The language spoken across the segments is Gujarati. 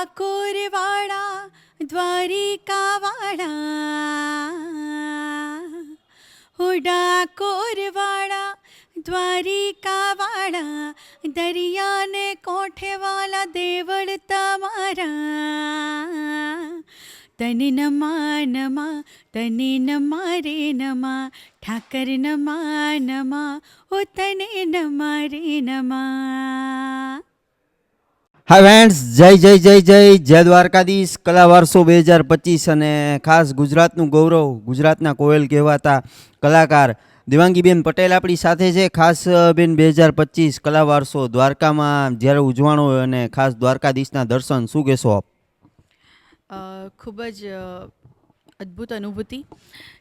ડાકોરવાળા દ્વારિકાવાળા હો ડાકોરવાળા દ્વારિકાવાળા દરિયાને કોઠેવાલા દેવળ તમારા તને નમા નમા તને નમા રે નમા ઠાકર નમા નમા ઓ તને નમા રે નમા હા ફ્રેન્ડ્સ જય જય જય જય જય દ્વારકાધીશ, કલા વારસો બે હજાર પચીસ અને ખાસ ગુજરાતનું ગૌરવ, ગુજરાતના કોયલ કહેવાતા કલાકાર દેવાંગીબેન પટેલ આપણી સાથે છે. ખાસ બેન, બે હજાર પચીસ કલા વારસો દ્વારકામાં જ્યારે ઉજવાણો હોય અને ખાસ દ્વારકાધીશના દર્શન, શું કહેશો આપ? ખૂબ જ અદ્ભુત અનુભૂતિ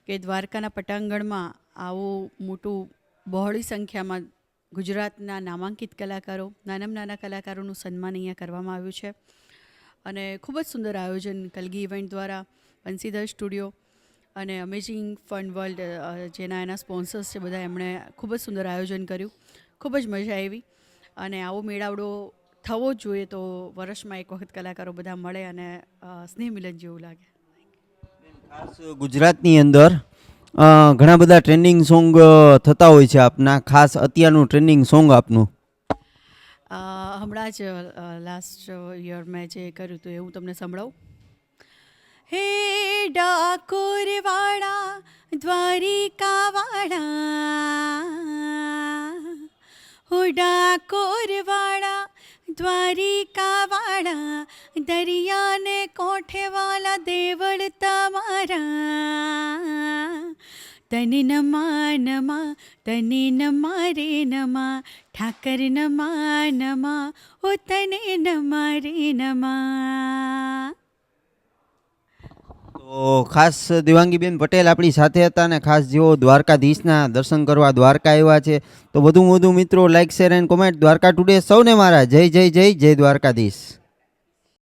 કે દ્વારકાના પટાંગણમાં આવું મોટું બહોળી સંખ્યામાં ગુજરાતના નામાંકિત કલાકારો, નાનામાં નાના કલાકારોનું સન્માન અહીંયા કરવામાં આવ્યું છે. અને ખૂબ જ સુંદર આયોજન કલગી ઇવેન્ટ દ્વારા બંસીધર સ્ટુડિયો અને અમેઝિંગ ફન વર્લ્ડ જેના એના સ્પોન્સર્સ છે બધા એમણે ખૂબ જ સુંદર આયોજન કર્યું. ખૂબ જ મજા આવી. અને આવો મેળાવડો થવો જ જોઈએ તો વર્ષમાં એક વખત કલાકારો બધા મળે અને સ્નેહ મિલન જેવું લાગે. ગુજરાતની અંદર ઘણા બધા ટ્રેન્ડિંગ સોંગ થતા હોય છે આપના. ખાસ અત્યારનું ટ્રેન્ડિંગ સોંગ આપનું. હમણાં જ લાસ્ટ યર મેં જે કર્યું હતું એ હું તમને સંભળાવું. હે ડાકોરવાળા, દ્વારિકાવાળા, હો ડાકોરવાળા, દ્વારિકાવાળા, દરિયાને કોઠેવાલા દેવળ તમારા. તને નમા નમા તને નમા રે નમા ઠાકર નમા નમા ઓ તને નમા રે નમા તો ખાસ દેવાંગીબેન પટેલ આપણી સાથે હતા અને ખાસ જેઓ દ્વારકાધીશના દર્શન કરવા દ્વારકા આવ્યા છે, તો વધુ વધુ મિત્રો like share and comment Dwarka today સૌને મારા. જય જય જય જય દ્વારકાધીશ.